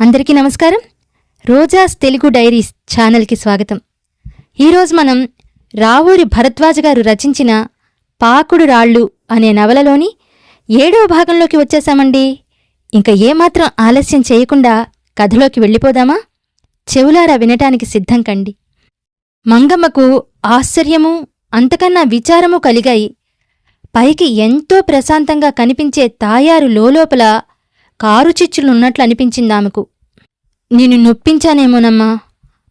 అందరికీ నమస్కారం. రోజాస్ తెలుగు డైరీస్ ఛానల్కి స్వాగతం. ఈరోజు మనం రావూరి భరద్వాజ గారు రచించిన పాకుడు రాళ్ళు అనే నవలలోని ఏడవ భాగంలోకి వచ్చేసామండి ఇంకా ఏమాత్రం ఆలస్యం చేయకుండా కథలోకి వెళ్ళిపోదామా? చెవులారా వినటానికి సిద్ధం కండి. మంగమ్మకు ఆశ్చర్యము అంతకన్నా విచారము కలిగాయి. పైకి ఎంతో ప్రశాంతంగా కనిపించే తాయారు లోలోపల కారు చిచ్చులున్నట్లు అనిపించింది ఆమెకు నేను నొప్పించానేమోనమ్మా.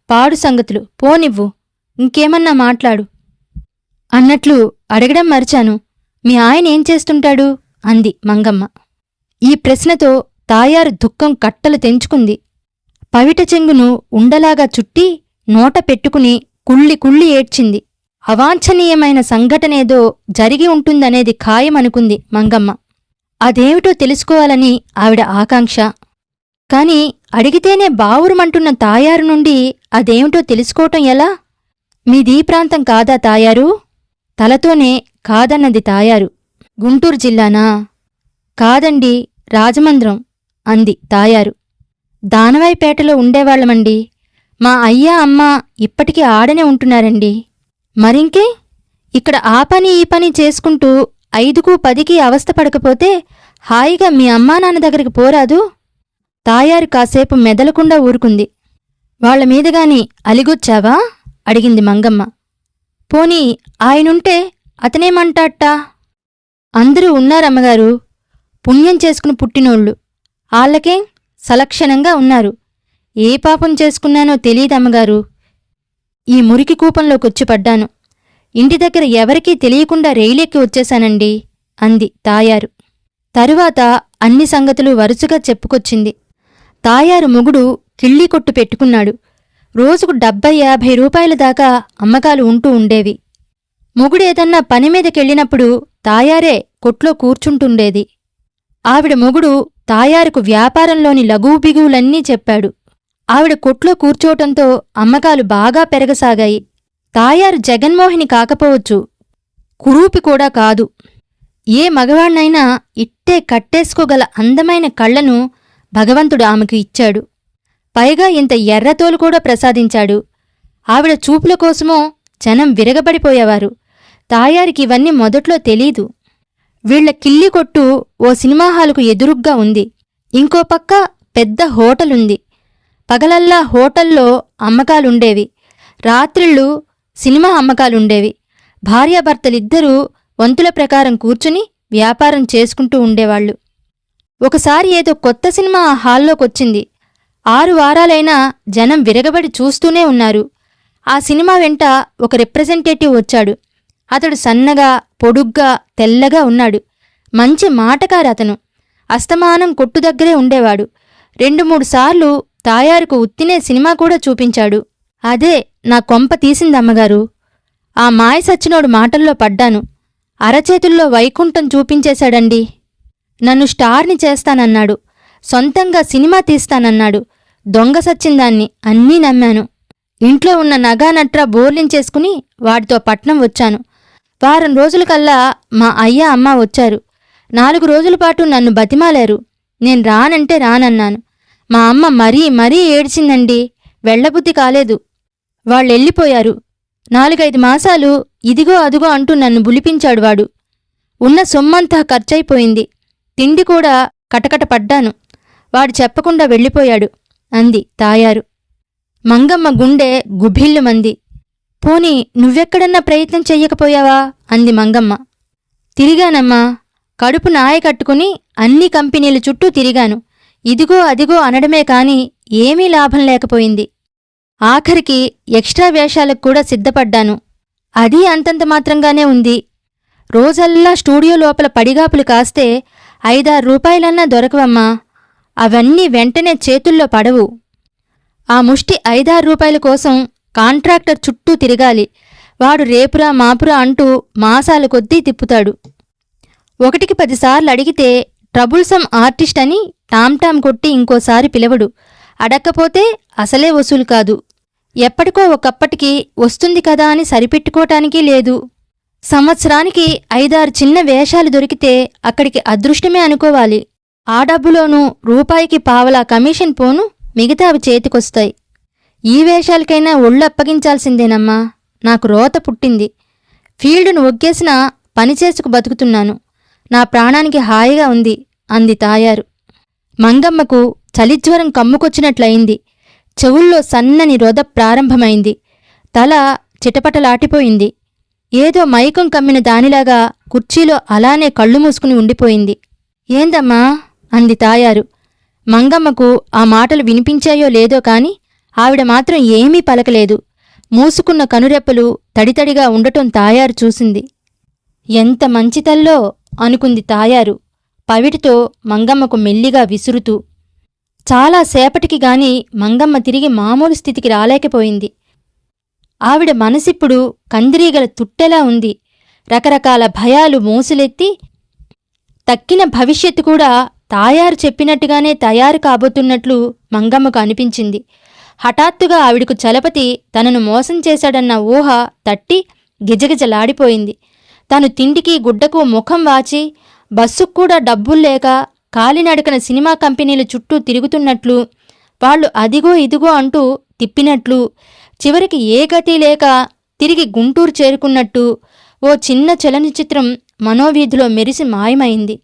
పాడు సంగతులు. పోనివ్వు. ఇంకేమన్నా మాట్లాడు. అన్నట్లు అడగడం మరిచాను. మీ ఆయన ఏం చేస్తుంటాడు? అంది మంగమ్మ. ఈ ప్రశ్నతో తాయారు దుఃఖం కట్టలు తెంచుకుంది. పవిట చెంగును ఉండలాగా చుట్టి నోట పెట్టుకుని కుళ్ళి కుళ్ళి ఏడ్చింది. అవాంఛనీయమైన సంఘటనేదో జరిగి ఉంటుందనేది ఖాయమనుకుంది మంగమ్మ. అదేమిటో తెలుసుకోవాలని ఆవిడ ఆకాంక్ష. కాని అడిగితేనే బావురుమంటున్న తాయారు నుండి అదేమిటో తెలుసుకోవటం ఎలా? మీదీ ప్రాంతం కాదా తాయారు? తలతోనే కాదన్నది తాయారు. గుంటూరు జిల్లానా? కాదండి రాజమంద్రం అంది తాయారు. దానవాయిపేటలో ఉండేవాళ్ళమండి మా అయ్యా అమ్మ ఇప్పటికీ ఆడనే ఉంటున్నారండి. మరింకే ఇక్కడ ఆ పని ఈ పని చేసుకుంటూ ఐదుకు పదికి అవస్థ పడకపోతే హాయిగా మీ అమ్మా నాన్న దగ్గరికి పోరాదు. తాయారు కాసేపు మెదలకుండా ఊరుకుంది. వాళ్ళ మీదగాని అలిగొచ్చావా? అడిగింది మంగమ్మ. పోనీ ఆయనుంటే అతనేమంటాట్టా అందరూ ఉన్నారమ్మగారు. పుణ్యం చేసుకుని పుట్టినోళ్ళు. ఆళ్ళకేం సలక్షణంగా ఉన్నారు. ఏ పాపం చేసుకున్నానో తెలియదమ్మగారు. ఈ మురికి కూపంలోకొచ్చి పడ్డాను. ఇంటి దగ్గర ఎవరికీ తెలియకుండా రైలెక్కి వచ్చేశానండి అంది తాయారు. తరువాత అన్ని సంగతులు వరుసగా చెప్పుకొచ్చింది. తాయారు మొగుడు కిళ్ళీ కొట్టు పెట్టుకున్నాడు. రోజుకు డెబ్బై యాభై రూపాయల దాకా అమ్మకాలు ఉంటూ ఉండేవి. మొగుడేదన్నా పని మీదకెళ్ళినప్పుడు తాయారే కొట్లో కూర్చుంటుండేది. ఆవిడ మొగుడు తాయారుకు వ్యాపారంలోని లఘువు బిగువులన్నీ చెప్పాడు. ఆవిడ కొట్లో కూర్చోవటంతో అమ్మకాలు బాగా పెరగసాగాయి. తాయారు జగన్మోహిని కాకపోవచ్చు. కురూపి కూడా కాదు. ఏ మగవాణ్ణైనా ఇట్టే కట్టేసుకోగల అందమైన కళ్ళను భగవంతుడు ఆమెకు ఇచ్చాడు. పైగా ఇంత ఎర్రతోలు కూడా ప్రసాదించాడు. ఆవిడ చూపుల కోసమో జనం విరగబడిపోయేవారు. తాయారికి ఇవన్నీ మొదట్లో తెలీదు. వీళ్ళ కిల్లి కొట్టు ఓ సినిమా హాలుకు ఎదురుగ్గా ఉంది. ఇంకో పక్క పెద్ద హోటలుంది. పగలల్లా హోటల్లో అమ్మకాలుండేవి. రాత్రిళ్ళు సినిమా అమ్మకాలుండేవి. భార్యాభర్తలిద్దరూ వంతుల ప్రకారం కూర్చుని వ్యాపారం చేసుకుంటూ ఉండేవాళ్ళు ఒకసారి ఏదో కొత్త సినిమా ఆ హాల్లోకొచ్చింది. ఆరు వారాలైనా జనం విరగబడి చూస్తూనే ఉన్నారు. ఆ సినిమా వెంట ఒక రిప్రజెంటేటివ్ వచ్చాడు. అతడు సన్నగా పొడుగ్గా తెల్లగా ఉన్నాడు. మంచి మాటకారు అతను అస్తమానం కొట్టు దగ్గరే ఉండేవాడు. రెండు మూడు సార్లు తాయారుకు ఉత్తినే సినిమా కూడా చూపించాడు. అదే నా కొంప తీసిందమ్మగారు ఆ మాయ సచ్చినోడు మాటల్లో పడ్డాను. అరచేతుల్లో వైకుంఠం చూపించేశాడండి. నన్ను స్టార్ని చేస్తానన్నాడు. సొంతంగా సినిమా తీస్తానన్నాడు. దొంగ సచ్చిందాన్ని అన్నీ నమ్మాను. ఇంట్లో ఉన్న నగానట్రా బోర్లించేసుకుని వాడితో పట్నం వచ్చాను. వారం రోజులకల్లా మా అయ్య అమ్మ వచ్చారు. నాలుగు రోజుల పాటు నన్ను బతిమాలారు. నేను రానంటే రానన్నాను. మా అమ్మ మరీ మరీ ఏడ్చిందండి. వెళ్ళబుద్ధి కాలేదు. వాళ్ళెళ్ళిపోయారు. నాలుగైదు మాసాలు ఇదిగో అదిగో అంటూ నన్ను బులిపించాడు వాడు. ఉన్న సొమ్మంతా ఖర్చయిపోయింది. తిండి కూడా కటకట పడ్డాను. వాడు చెప్పకుండా వెళ్ళిపోయాడు అంది తాయారు. మంగమ్మ గుండె గుభిల్లుమంది. పోనీ నువ్వెక్కడన్నా ప్రయత్నం చెయ్యకపోయావా? అంది మంగమ్మ. తిరిగానమ్మా. కడుపు నాయ కట్టుకుని అన్ని కంపెనీల చుట్టూ తిరిగాను. ఇదిగో అదిగో అనడమే కాని ఏమీ లాభం లేకపోయింది. ఆఖరికి ఎక్స్ట్రా వేషాలకు కూడా సిద్ధపడ్డాను. అది అంతంత మాత్రంగానే ఉంది. రోజల్లా స్టూడియో లోపల పడిగాపులు కాస్తే ఐదారు రూపాయలన్నా దొరకవమ్మా. అవన్నీ వెంటనే చేతుల్లో పడవు. ఆ ముష్టి ఐదారు రూపాయల కోసం కాంట్రాక్టర్ చుట్టూ తిరగాలి. వాడు రేపురా మాపురా అంటూ మాసాల కొద్దీ తిప్పుతాడు. ఒకటికి పదిసార్లు అడిగితే ట్రబుల్సమ్ ఆర్టిస్ట్ అని టామ్టామ్ కొట్టి ఇంకోసారి పిలవడు. అడక్కపోతే అసలే వసూలు కాదు. ఎప్పటికో ఒకప్పటికి వస్తుంది కదా అని సరిపెట్టుకోటానికి లేదు. సంవత్సరానికి ఐదారు చిన్న వేషాలు దొరికితే అక్కడికి అదృష్టమే అనుకోవాలి. ఆ డబ్బులోనూ రూపాయికి పావలా కమిషన్ పోను మిగతావి చేతికొస్తాయి. ఈ వేషాలకైనా ఒళ్ళు అప్పగించాల్సిందేనమ్మా. నాకు రోత పుట్టింది. ఫీల్డును ఒగ్గేసిన పనిచేసుకు బతుకుతున్నాను. నా ప్రాణానికి హాయిగా ఉంది అంది తాయారు. మంగమ్మకు చలిజ్వరం కమ్ముకొచ్చినట్లయింది. చెవుల్లో సన్నని రొద ప్రారంభమైంది. తల చిటపటలాటిపోయింది. ఏదో మైకం కమ్మిన దానిలాగా కుర్చీలో అలానే కళ్ళు మూసుకుని ఉండిపోయింది. ఏందమ్మా? అంది తాయారు. మంగమ్మకు ఆ మాటలు వినిపించాయో లేదో కాని ఆవిడ మాత్రం ఏమీ పలకలేదు. మూసుకున్న కనురెప్పలు తడితడిగా ఉండటం తాయారు చూసింది. ఎంత మంచి తల్లో అనుకుంది తాయారు. పవిటితో మంగమ్మకు మెల్లిగా విసురుతూ చాలా సేపటికి గాని మంగమ్మ తిరిగి మామూలు స్థితికి రాలేకపోయింది. ఆవిడ మనసిప్పుడు కందిరీగల తుట్టెలా ఉంది. రకరకాల భయాలు మోసులెత్తి తక్కిన భవిష్యత్తు కూడా తాయారు చెప్పినట్టుగానే తయారు కాబోతున్నట్లు మంగమ్మకు అనిపించింది. హఠాత్తుగా ఆవిడకు చలపతి తనను మోసం చేశాడన్న ఊహ తట్టి గిజగిజలాడిపోయింది. తను తిండికి గుడ్డకు ముఖం వాచి బస్సుకు కూడా డబ్బులు లేక కాలినడకన సినిమా కంపెనీల చుట్టూ తిరుగుతున్నట్లు వాళ్ళు అదిగో ఇదిగో అంటూ తిప్పినట్లు చివరికి ఏ గతి లేక తిరిగి గుంటూరు చేరుకున్నట్టు ఓ చిన్న చలనచిత్రం మనోవీధిలో మెరిసి మాయమైంది.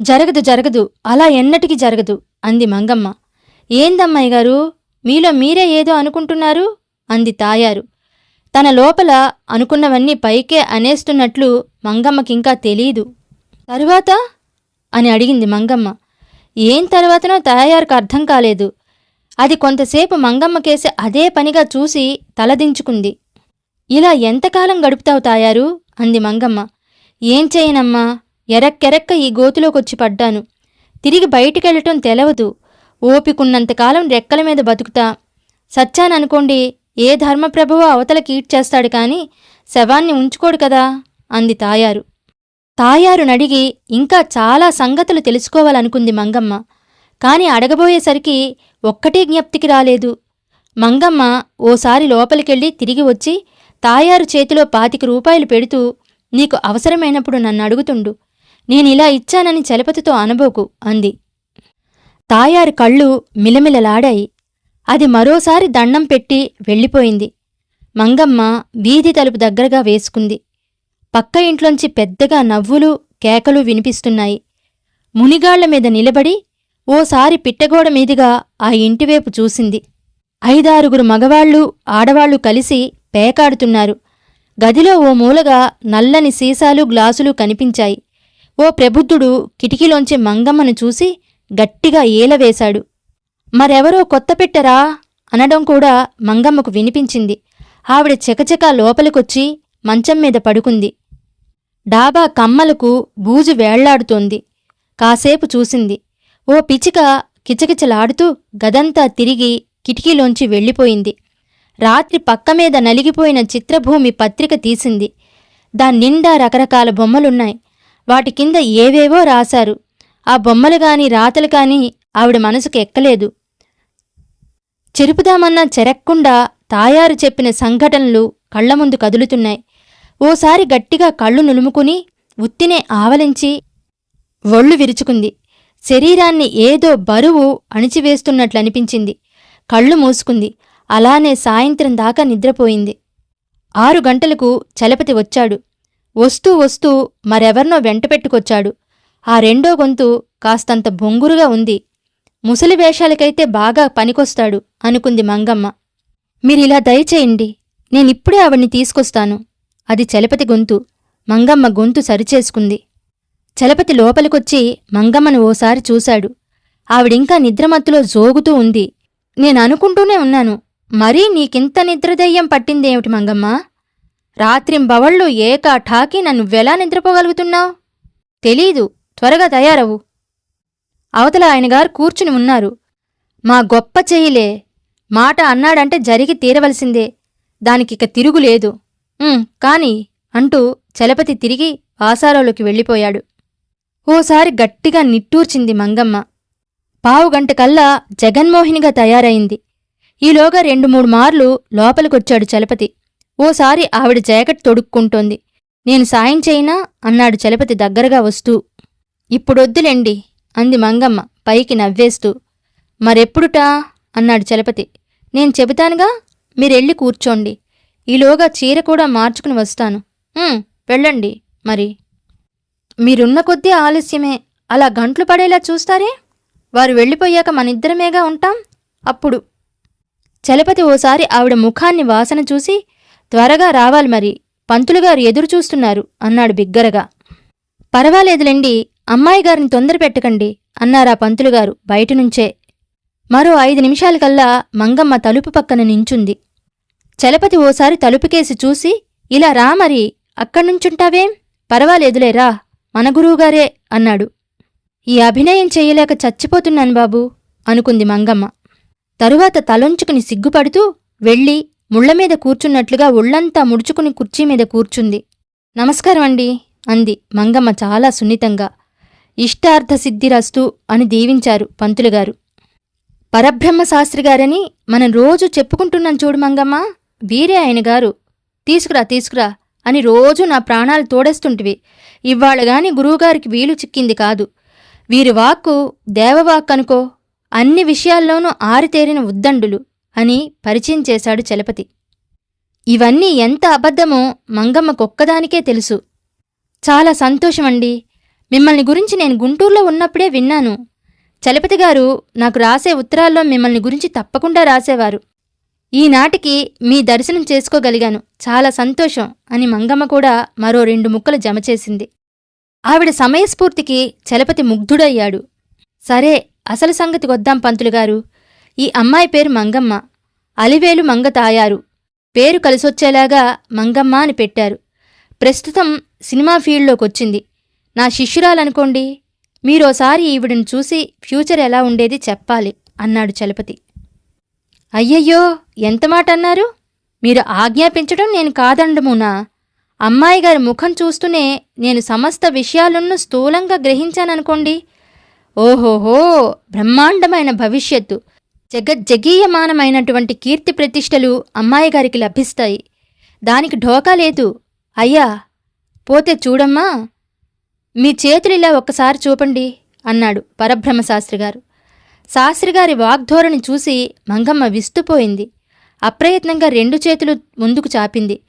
జరగదు జరగదు అలా ఎన్నటికీ జరగదు అంది మంగమ్మ. ఏందమ్మాయి గారు మీలో మీరే ఏదో అనుకుంటున్నారు అంది తాయారు. తన లోపల అనుకున్నవన్నీ పైకే అనేస్తున్నట్లు మంగమ్మకింకా తెలీదు. తరువాత? అని అడిగింది మంగమ్మ. ఏం తర్వాతనో తయారుకు అర్థం కాలేదు. అది కొంతసేపు మంగమ్మ కేసి అదే పనిగా చూసి తలదించుకుంది. ఇలా ఎంతకాలం గడుపుతావు తాయారు? అంది మంగమ్మ. ఏం చేయనమ్మా? ఎరక్కెరక్క ఈ గోతులోకొచ్చి పడ్డాను. తిరిగి బయటికెళ్ళటం తెలవదు. ఓపికున్నంతకాలం రెక్కల మీద బతుకుతా. సచ్చాననుకోండి ఏ ధర్మప్రభువో అవతల కీడ్చేస్తాడు కానీ శవాన్ని ఉంచుకోడు కదా? అంది తాయారు. తాయారునడిగి ఇంకా చాలా సంగతులు తెలుసుకోవాలనుకుంది మంగమ్మ. కాని అడగబోయేసరికి ఒక్కటే జ్ఞప్తికి రాలేదు. మంగమ్మ ఓసారి లోపలికెళ్ళి తిరిగి వచ్చి తాయారు చేతిలో పాతిక రూపాయలు పెడుతూ నీకు అవసరమైనప్పుడు నన్ను అడుగుతుండు. నేనిలా ఇచ్చానని చలపతితో అనబోకు అంది. తాయారు కళ్ళు మిలమిలలాడాయి. అది మరోసారి దండం పెట్టి వెళ్ళిపోయింది. మంగమ్మ వీధి తలుపు దగ్గరగా వేసుకుంది. పక్క ఇంట్లోంచి పెద్దగా నవ్వులు కేకలు వినిపిస్తున్నాయి. మునిగాళ్ళ మీద నిలబడి ఓసారి పిట్టగోడ మీదుగా ఆ ఇంటివైపు చూసింది. ఐదారుగురు మగవాళ్ళు ఆడవాళ్ళు కలిసి పేకాడుతున్నారు. గదిలో ఓ మూలగా నల్లని సీసాలు గ్లాసులు కనిపించాయి. ఓ ప్రబుద్ధుడు కిటికీలోంచి మంగమ్మను చూసి గట్టిగా ఏలవేశాడు. మరెవరో కొత్త పెట్టరా? అనడం కూడా మంగమ్మకు వినిపించింది. ఆవిడ చకచకా లోపలికొచ్చి మంచం మీద పడుకుంది. డాబా కమ్మలకు బూజు వేళ్ళాడుతోంది. కాసేపు చూసింది. ఓ పిచిక కిచకిచలాడుతూ గదంతా తిరిగి కిటికీలోంచి వెళ్ళిపోయింది. రాత్రి పక్కమీద నలిగిపోయిన చిత్రభూమి పత్రిక తీసింది. దాన్నిండా రకరకాల బొమ్మలున్నాయి. వాటి కింద ఏవేవో రాశారు. ఆ బొమ్మలు గాని రాతలు గాని ఆవిడ మనసుకు ఎక్కలేదు. చెరుపుదామన్నా చెరక్కుండా తాయారు చెప్పిన సంఘటనలు కళ్ళ ముందు కదులుతున్నాయి. ఓసారి గట్టిగా కళ్ళు నులుముకుని ఉత్తినే ఆవలించి ఒళ్ళు విరుచుకుంది. శరీరాన్ని ఏదో బరువు అణిచివేస్తున్నట్లనిపించింది. కళ్ళు మూసుకుంది. అలానే సాయంత్రం దాకా నిద్రపోయింది. ఆరు గంటలకు చలపతి వచ్చాడు. వస్తూ వస్తూ మరెవర్నో వెంటపెట్టుకొచ్చాడు ఆ రెండో గొంతు కాస్తంత బొంగురుగా ఉంది. ముసలి వేషాలకైతే బాగా పనికొస్తాడు అనుకుంది మంగమ్మ. మీరిలా దయచేయండి. నేనిప్పుడే ఆవిడ్ని తీసుకొస్తాను. అది చలపతి గొంతు. మంగమ్మ గొంతు సరిచేసుకుంది. చలపతి లోపలికొచ్చి మంగమ్మను ఓసారి చూశాడు. ఆవిడింకా నిద్రమత్తులో జోగుతూ ఉంది. నేననుకుంటూనే ఉన్నాను. మరీ నీకింత నిద్రదయ్యం పట్టిందేమిటి మంగమ్మ? రాత్రింబవళ్ళు ఏకా ఠాకి నన్ను వెలా నిద్రపోగలుగుతున్నావు? తెలీదు. త్వరగా తయారవు. అవతల ఆయనగారు కూర్చుని ఉన్నారు. మా గొప్ప చెయ్యిలే. మాట అన్నాడంటే జరిగి తీరవలసిందే. దానికిక తిరుగులేదు కాని అంటూ చలపతి తిరిగి ఆసారాలోకి వెళ్ళిపోయాడు. ఓసారి గట్టిగా నిట్టూర్చింది మంగమ్మ. పావుగంటకల్లా జగన్మోహినిగా తయారైంది. ఈలోగా రెండు మూడు మార్లు లోపలికొచ్చాడు చలపతి. ఓసారి ఆవిడ జాకెట్ తొడుక్కుంటోంది. నేను సాయం చేయనా అన్నాడు చలపతి దగ్గరగా వస్తూ. ఇప్పుడొద్దులేండి అంది మంగమ్మ పైకి నవ్వేస్తూ. మరెప్పుడుటా? అన్నాడు చలపతి. నేను చెబుతానుగా? మీరెళ్ళి కూర్చోండి. ఈలోగా చీర కూడా మార్చుకుని వస్తాను. వెళ్ళండి మరి. మీరున్న కొద్దీ ఆలస్యమే. అలా గంట్లు పడేలా చూస్తారే? వారు వెళ్ళిపోయాక మనిద్దరమేగా ఉంటాం? అప్పుడు. చలపతి ఓసారి ఆవిడ ముఖాన్ని వాసన చూసి త్వరగా రావాలి మరి పంతులుగారు ఎదురు చూస్తున్నారు అన్నాడు బిగ్గరగా. పర్వాలేదులేండి అమ్మాయి గారిని తొందర పెట్టకండి అన్నారా పంతులుగారు బయటనుంచే మరో ఐదు నిమిషాలకల్లా మంగమ్మ తలుపు పక్కన నించుంది. చలపతి ఓసారి తలుపుకేసి చూసి ఇలా రా మరి అక్కడ్నుంచుంటావేం? పర్వాలేదులే రా మన గురువుగారే అన్నాడు. ఈ అభినయం చెయ్యలేక చచ్చిపోతున్నాను బాబూ అనుకుంది మంగమ్మ. తరువాత తలొంచుకుని సిగ్గుపడుతూ వెళ్ళి ముళ్ళమీద కూర్చున్నట్లుగా ఒళ్ళంతా ముడుచుకుని కుర్చీ మీద కూర్చుంది. నమస్కారం అండి అంది మంగమ్మ చాలా సున్నితంగా. ఇష్టార్థ సిద్ధిరస్తు అని దీవించారు పంతులుగారు. పరబ్రహ్మ శాస్త్రిగారని మనం రోజు చెప్పుకుంటున్నాం చూడు మంగమ్మ వీరే ఆయన గారు. తీసుకురా తీసుకురా అని రోజు నా ప్రాణాలు తోడేస్తుంటివి. ఇవాళ గాని గురువుగారికి వీలు చిక్కింది కాదు. వీరి వాక్కు దేవవాక్ అనుకో అన్ని విషయాల్లోనూ ఆరితేరిన ఉద్దండులు అని పరిచయం చేశాడు చలపతి. ఇవన్నీ ఎంత అబద్ధమో మంగమ్మకొక్కదానికే తెలుసు. చాలా సంతోషమండి. మిమ్మల్ని గురించి నేను గుంటూరులో ఉన్నప్పుడే విన్నాను. చలపతి గారు నాకు రాసే ఉత్తరాల్లో మిమ్మల్ని గురించి తప్పకుండా రాసేవారు. ఈనాటికి మీ దర్శనం చేసుకోగలిగాను. చాలా సంతోషం అని మంగమ్మ కూడా మరో రెండు ముక్కలు జమచేసింది ఆవిడ సమయస్ఫూర్తికి చలపతి ముగ్ధుడయ్యాడు. సరే అసలు సంగతి వద్దాం పంతులుగారు ఈ అమ్మాయి పేరు మంగమ్మ. అలివేలు మంగ తాయారు. పేరు కలిసొచ్చేలాగా మంగమ్మ అని పెట్టారు. ప్రస్తుతం సినిమా ఫీల్డ్లోకొచ్చింది. నా శిష్యురాలనుకోండి మీరోసారి ఈవిడని చూసి ఫ్యూచర్ ఎలా ఉండేది చెప్పాలి అన్నాడు చలపతి. అయ్యయ్యో ఎంత మాట అన్నారు మీరు ఆజ్ఞాపించడం నేను కాదండమునా అమ్మాయి గారి ముఖం చూస్తూనే నేను సమస్త విషయాలను స్థూలంగా గ్రహించాననుకోండి. ఓహోహో బ్రహ్మాండమైన భవిష్యత్తు. జగజ్జగీయమానమైనటువంటి కీర్తి ప్రతిష్టలు అమ్మాయి గారికి లభిస్తాయి. దానికి ఢోకా లేదు. అయ్యా పోతే చూడమ్మా. మీ చేతులు ఇలా ఒక్కసారి చూపండి అన్నాడు పరబ్రహ్మ శాస్త్రిగారు శాస్త్రిగారి వాగ్ధోరణి చూసి మంగమ్మ విస్తుపోయింది. అప్రయత్నంగా రెండు చేతులు ముందుకు చాపింది.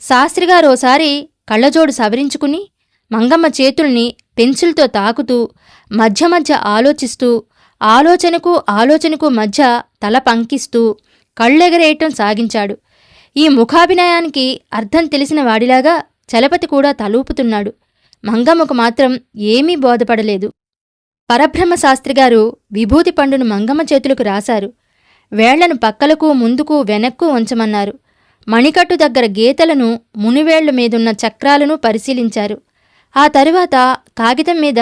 శాస్త్రిగారు ఓసారి కళ్ళజోడు సవరించుకుని మంగమ్మ చేతుల్ని పెన్సిల్తో తాకుతూ మధ్య మధ్య ఆలోచిస్తూ ఆలోచనకు ఆలోచనకు మధ్య తల పంకిస్తూ కళ్ళెగరేయటం సాగించాడు. ఈ ముఖాభినయానికి అర్థం తెలిసిన వాడిలాగా చలపతి కూడా తలూపుతున్నాడు. మంగమ్మకు మాత్రం ఏమీ బోధపడలేదు. పరబ్రహ్మ శాస్త్రిగారు విభూతి పండును మంగమ్మ చేతులకు రాశారు. వేళ్ళను పక్కలకు ముందుకు వెనక్కు ఉంచమన్నారు మణికట్టు దగ్గర గీతలను మునివేళ్ళ మీదున్న చక్రాలను పరిశీలించారు. ఆ తరువాత కాగితం మీద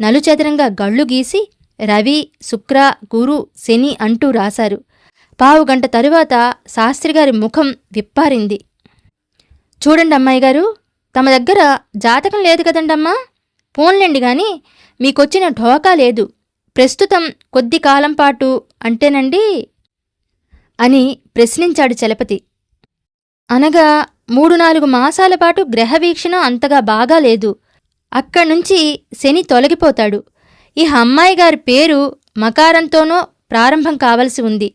నలుచదరంగా గళ్ళు గీసి రవి శుక్ర గురు శని అంటూ రాశారు. పావుగంట తరువాత శాస్త్రిగారి ముఖం విప్పారింది. చూడండి అమ్మాయి గారు తమ దగ్గర జాతకం లేదు కదండమ్మా. పోన్లేండి కానీ మీకొచ్చిన ఢోకా లేదు. ప్రస్తుతం కొద్ది కాలం పాటు అంటేనండి అని ప్రశ్నించాడు చలపతి. అనగా మూడు నాలుగు మాసాల పాటు గ్రహవీక్షణ అంతగా బాగా లేదు. అక్కడ్నుంచి శని తొలగిపోతాడు. ఈ అమ్మాయి గారి పేరు మకారంతోనో ప్రారంభం కావలసి ఉంది.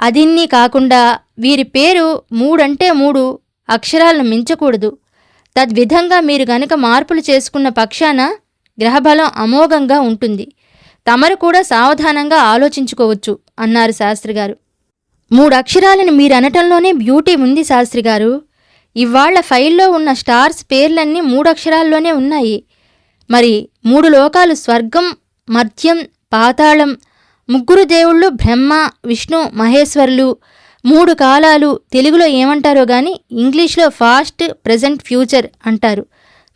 అదిన్నీ కాకుండా వీరి పేరు మూడంటే మూడు అక్షరాలను మించకూడదు. తద్విధంగా మీరు గనక మార్పులు చేసుకున్న పక్షాన గ్రహబలం అమోఘంగా ఉంటుంది. తమరు కూడా సావధానంగా ఆలోచించుకోవచ్చు అన్నారు శాస్త్రిగారు. మూడు అక్షరాలను మీరనటంలోనే బ్యూటీ ఉంది శాస్త్రిగారు. ఇవాళ్ళ ఫైల్లో ఉన్న స్టార్స్ పేర్లన్నీ మూడు అక్షరాల్లోనే ఉన్నాయి. మరి మూడు లోకాలు స్వర్గం మర్త్యం పాతాళం ముగ్గురు దేవుళ్ళు బ్రహ్మ విష్ణు మహేశ్వరులు మూడు కాలాలు తెలుగులో ఏమంటారో గాని ఇంగ్లీష్లో ఫాస్ట్ ప్రజెంట్ ఫ్యూచర్ అంటారు.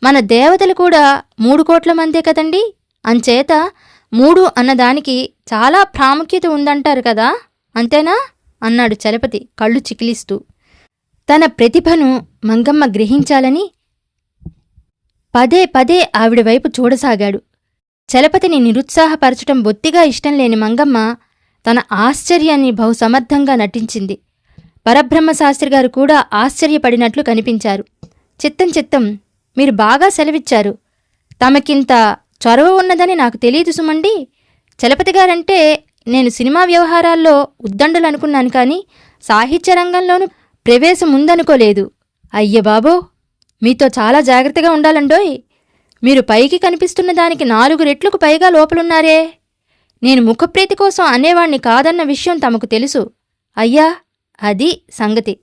మన దేవతలు కూడా మూడు కోట్ల మందే కదండి? అంచేత మూడు అన్నదానికి చాలా ప్రాముఖ్యత ఉందంటారు కదా? అంతేనా? అన్నాడు చలపతి కళ్ళు చికిలిస్తూ. తన ప్రతిభను మంగమ్మ గ్రహించాలని పదే పదే ఆవిడ వైపు చూడసాగాడు. చలపతిని నిరుత్సాహపరచటం బొత్తిగా ఇష్టం లేని మంగమ్మ తన ఆశ్చర్యాన్ని బహుసమర్థంగా నటించింది. పరబ్రహ్మశాస్త్రి గారు కూడా ఆశ్చర్యపడినట్లు కనిపించారు. చిత్తం చిత్తం మీరు బాగా సెలవిచ్చారు. తమకింత చొరవ ఉన్నదని నాకు తెలియదు సుమండి. చలపతి గారంటే నేను సినిమా వ్యవహారాల్లో ఉద్దండలు అనుకున్నాను కానీ సాహిత్య రంగంలోనూ ప్రవేశం ఉందనుకోలేదు. అయ్య బాబో! మీతో చాలా జాగ్రత్తగా ఉండాలండోయ్. మీరు పైకి కనిపిస్తున్న దానికి నాలుగు రెట్లకు పైగా లోపలున్నారే. నేను ముఖప్రీతి కోసం అనేవాణ్ణి కాదన్న విషయం తమకు తెలుసు. అయ్యా అది సంగతి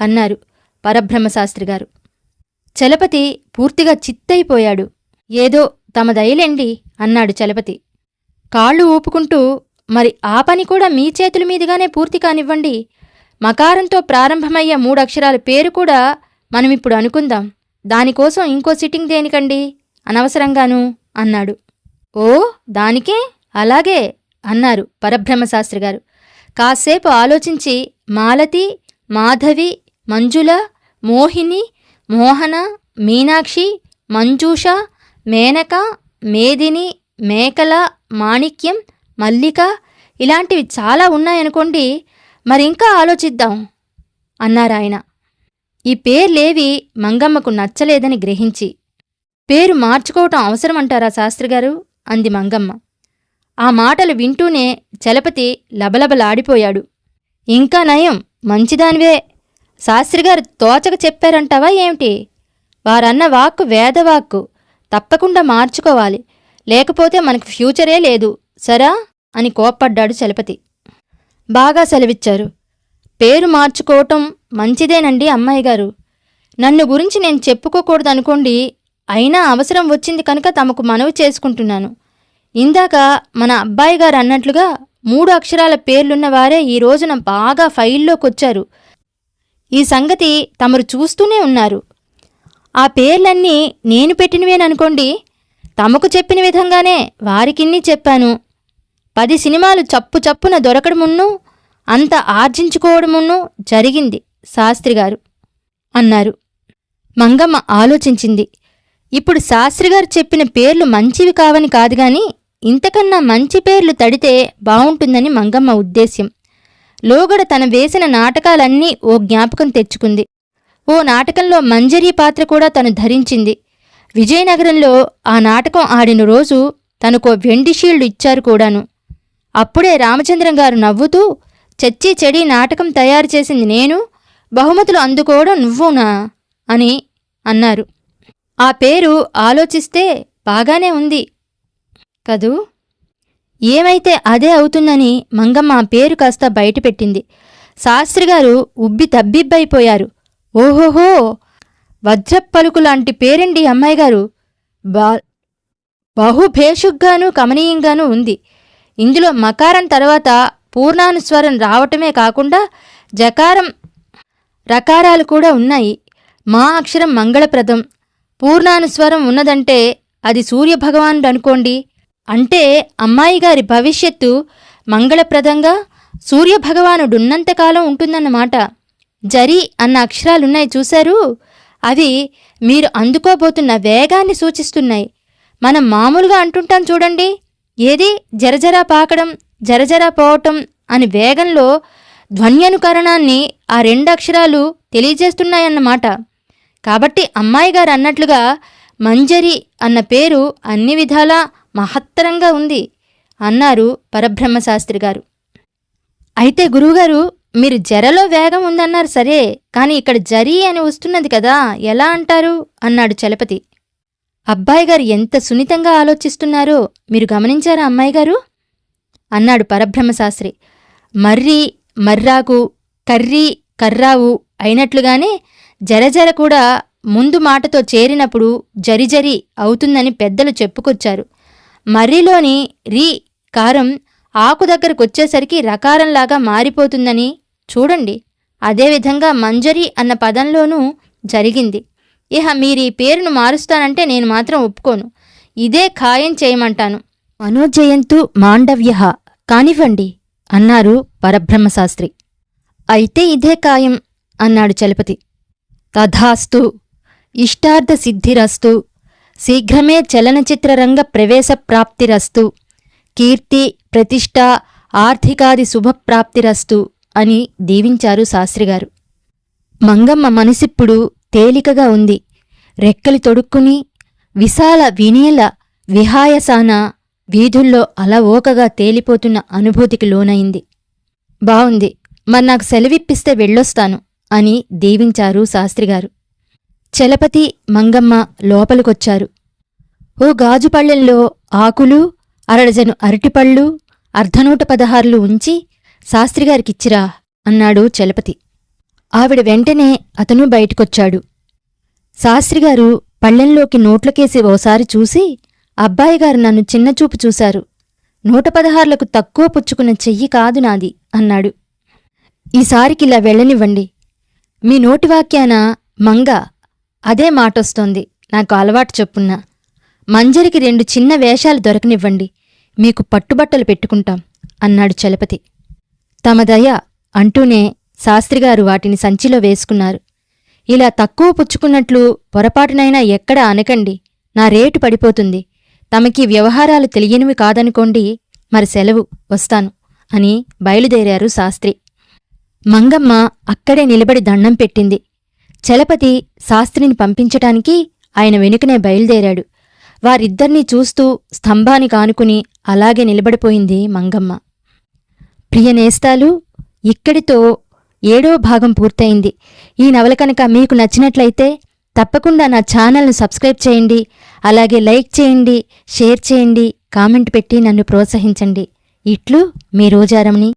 అన్నారు పరబ్రహ్మశాస్త్రి గారు. చలపతి పూర్తిగా చిత్తయిపోయాడు ఏదో తమ దయలేండి అన్నాడు చలపతి. కాళ్ళు ఊపుకుంటూ మరి ఆ పని కూడా మీ చేతుల మీదుగానే పూర్తి కానివ్వండి. మకారంతో ప్రారంభమయ్యే మూడక్షరాల పేరు కూడా మనమిప్పుడు అనుకుందాం. దానికోసం ఇంకో సిట్టింగ్ దేనికండి? అనవసరంగాను అన్నాడు. ఓ దానికే? అలాగే అన్నారు పరబ్రహ్మశాస్త్రి గారు కాసేపు ఆలోచించి మాలతి మాధవి మంజుల మోహిని మోహన మీనాక్షి మంజూష మేనక మేదిని మేకల మాణిక్యం మల్లిక ఇలాంటివి చాలా ఉన్నాయనుకోండి మరింకా ఆలోచిద్దాం అన్నారాయన ఈ పేర్లేవి మంగమ్మకు నచ్చలేదని గ్రహించి. పేరు మార్చుకోవటం అవసరమంటారా శాస్త్రిగారు? అంది మంగమ్మ. ఆ మాటలు వింటూనే చలపతి లబలబలాడిపోయాడు. ఇంకా నయం మంచిదానివే శాస్త్రిగారు తోచక చెప్పారంటావా ఏమిటి? వారన్న వాక్కు వేదవాక్కు. తప్పకుండా మార్చుకోవాలి. లేకపోతే మనకు ఫ్యూచరే లేదు. సరా? అని కోప్పడ్డాడు చలపతి. బాగా సెలవిచ్చారు. పేరు మార్చుకోవటం మంచిదేనండి అమ్మాయి గారు నన్ను గురించి నేను చెప్పుకోకూడదనుకోండి అయినా అవసరం వచ్చింది కనుక తమకు మనవి చేసుకుంటున్నాను. ఇందాక మన అబ్బాయి గారు అన్నట్లుగా మూడు అక్షరాల పేర్లున్న వారే ఈ రోజున బాగా ఫైల్లోకి వచ్చారు ఈ సంగతి తమరు చూస్తూనే ఉన్నారు. ఆ పేర్లన్నీ నేను పెట్టినవేననుకోండి తమకు చెప్పిన విధంగానే వారికిన్ని చెప్పాను. పది సినిమాలు చప్పు చప్పున దొరకడమున్ను అంత ఆర్జించుకోవడమున్ను జరిగింది శాస్త్రిగారు అన్నారు. మంగమ్మ ఆలోచించింది. ఇప్పుడు శాస్త్రిగారు చెప్పిన పేర్లు మంచివి కావని కాదుగాని ఇంతకన్నా మంచి పేర్లు తడితే బావుంటుందని మంగమ్మ ఉద్దేశ్యం. లోగడ తన వేసిన నాటకాలన్నీ ఓ జ్ఞాపకం తెచ్చుకుంది. ఓ నాటకంలో మంజరీ పాత్ర కూడా తను ధరించింది. విజయనగరంలో ఆ నాటకం ఆడిన రోజు తనకో వెండి షీల్డ్ ఇచ్చారు కూడాను. అప్పుడే రామచంద్రం గారు నవ్వుతూ చచ్చి చెడి నాటకం తయారు చేసింది నేను బహుమతులు అందుకోవడం నువ్వునా? అని అన్నారు. ఆ పేరు ఆలోచిస్తే బాగానే ఉంది కదూ? ఏమైతే అదే అవుతుందని మంగమ్మ పేరు కాస్త బయటపెట్టింది. శాస్త్రిగారు ఉబ్బి తబ్బిబ్బైపోయారు ఓహోహో! వజ్రపలుకు లాంటి పేరండి అమ్మాయి గారు బా బహుభేషుగ్గాను కమనీయంగానూ ఉంది. ఇందులో మకారం తర్వాత పూర్ణానుస్వరం రావటమే కాకుండా జకారం రకారాలు కూడా ఉన్నాయి. మా అక్షరం మంగళప్రదం. పూర్ణానుస్వరం ఉన్నదంటే అది సూర్యభగవానుడు అనుకోండి అంటే అమ్మాయి గారి భవిష్యత్తు మంగళప్రదంగా సూర్యభగవానుడున్నంతకాలం ఉంటుందన్నమాట. జరి అన్న అక్షరాలున్నాయి చూశారు? అవి మీరు అందుకోబోతున్న వేగాన్ని సూచిస్తున్నాయి. మనం మామూలుగా అంటుంటాం చూడండి. ఏది? జరజరా పాకడం జరజరా పోవటం అని వేగంలో ధ్వన్యనుకరణాన్ని ఆ రెండు అక్షరాలు తెలియజేస్తున్నాయన్నమాట. కాబట్టి అమ్మాయి గారు అన్నట్లుగా మంజరి అన్న పేరు అన్ని విధాలా మహత్తరంగా ఉంది అన్నారు పరబ్రహ్మశాస్త్రి గారు అయితే గురువుగారు మీరు జరలో వేగం ఉందన్నారు సరే కానీ ఇక్కడ జరీ అని వస్తున్నది కదా ఎలా అంటారు? అన్నాడు చలపతి. అబ్బాయి గారు ఎంత సున్నితంగా ఆలోచిస్తున్నారో మీరు గమనించారా అమ్మాయి గారు? అన్నాడు పరబ్రహ్మశాస్త్రి. మర్రి మర్రాకు కర్రీ కర్రావు అయినట్లుగానే జరజర కూడా ముందు మాటతో చేరినప్పుడు జరిజరి అవుతుందని పెద్దలు చెప్పుకొచ్చారు. మర్రిలోని రీ కారం ఆకు దగ్గరకొచ్చేసరికి రకారంలాగా మారిపోతుందని చూడండి. అదేవిధంగా మంజరి అన్న పదంలోనూ జరిగింది. ఇహ మీరీ పేరును మారుస్తానంటే నేను మాత్రం ఒప్పుకోను. ఇదే ఖాయం చేయమంటాను. మనోజయంతు మాండవ్య కానివ్వండి అన్నారు పరబ్రహ్మశాస్త్రి. అయితే ఇదే ఖాయం అన్నాడు చలపతి. తథాస్తు ఇష్టార్థ సిద్ధిరస్తు శీఘ్రమే చలనచిత్రరంగ ప్రవేశ ప్రాప్తిరస్తు. కీర్తి ప్రతిష్ట ఆర్థికాది శుభప్రాప్తిరస్తు అని దీవించారు శాస్త్రిగారు. మంగమ్మ మనసిప్పుడు తేలికగా ఉంది. రెక్కలు తొడుక్కుని విశాల వినీల విహాయసాన వీధుల్లో అలవోకగా తేలిపోతున్న అనుభూతికి లోనైంది. బావుంది. మరి నాకు సెలవిప్పిస్తే వెళ్ళొస్తాను అని దీవించారు శాస్త్రిగారు. చలపతి మంగమ్మ లోపలికొచ్చారు. ఓ గాజు పళ్ళెంలో ఆకులు అరడజను అరటిపళ్ళు అర్ధనూట పదహారులు ఉంచి శాస్త్రిగారికిచ్చిరా అన్నాడు చలపతి. ఆవిడ వెంటనే అతను బయటకొచ్చాడు. శాస్త్రిగారు పళ్ళెంలోకి నోట్లకేసి ఓసారి చూసి అబ్బాయిగారు నన్ను చిన్నచూపు చూశారు. నూట పదహారులకు తక్కువ పుచ్చుకున్న చెయ్యి కాదు నాది అన్నాడు. ఈసారికిలా వెళ్ళనివ్వండి. మీ నోటి వాక్యాన మంగ అదే మాటొస్తోంది. నాకు అలవాటు చెప్పున్నా. మంజరికి రెండు చిన్న వేషాలు దొరకనివ్వండి. మీకు పట్టుబట్టలు పెట్టుకుంటాం అన్నాడు చలపతి. తమ దయ అంటూనే శాస్త్రిగారు వాటిని సంచిలో వేసుకున్నారు. ఇలా తక్కువ పుచ్చుకున్నట్లు పొరపాటునైనా ఎక్కడ అనకండి. నా రేటు పడిపోతుంది. తమకి వ్యవహారాలు తెలియనివి కాదనుకోండి మరి సెలవు వస్తాను అని బయలుదేరారు శాస్త్రి. మంగమ్మ అక్కడే నిలబడి దండం పెట్టింది. చలపతి శాస్త్రిని పంపించటానికి ఆయన వెనుకనే బయలుదేరాడు. వారిద్దర్నీ చూస్తూ స్తంభానికి ఆనుకుని అలాగే నిలబడిపోయింది మంగమ్మ. ప్రియనేస్తాలు ఇక్కడితో ఏడో భాగం పూర్తయింది. ఈ నవల కనుక మీకు నచ్చినట్లయితే తప్పకుండా నా ఛానల్ను సబ్స్క్రైబ్ చేయండి అలాగే లైక్ చేయండి షేర్ చేయండి కామెంట్ పెట్టి నన్ను ప్రోత్సహించండి. ఇట్లు మీ రోజారమణి